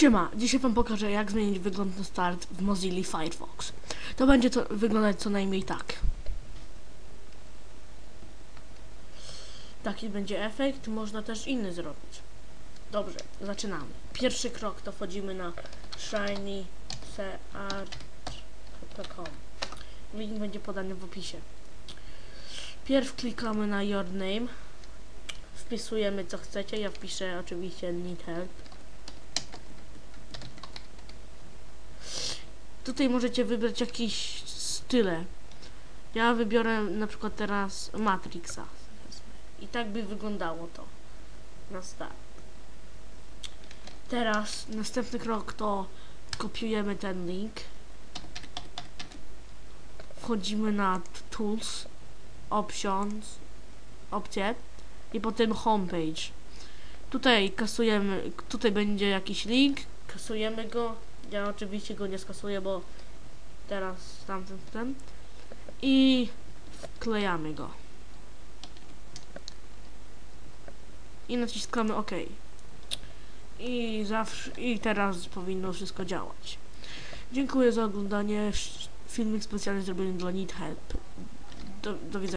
Siema, dzisiaj wam pokażę jak zmienić wygląd na start w Mozilla Firefox. To będzie to wyglądać co najmniej tak. Taki będzie efekt, można też inny zrobić. Dobrze, zaczynamy. Pierwszy krok to wchodzimy na shinyseart.com. Link będzie podany w opisie. Pierw klikamy na your name. Wpisujemy co chcecie, ja wpiszę oczywiście need help. Tutaj możecie wybrać jakiś style. Ja wybiorę na przykład teraz Matrixa. I tak by wyglądało to na start. Teraz następny krok to kopiujemy ten link. Wchodzimy na Tools, Options, opcje i potem Homepage. Tutaj kasujemy, tutaj będzie jakiś link, kasujemy go. Ja oczywiście go nie skasuję, bo teraz tamten ten i wklejamy go. I naciskamy OK. I zawsze i teraz powinno wszystko działać. Dziękuję za oglądanie. Filmik specjalnie zrobiony dla Need Help. Do, do widzenia.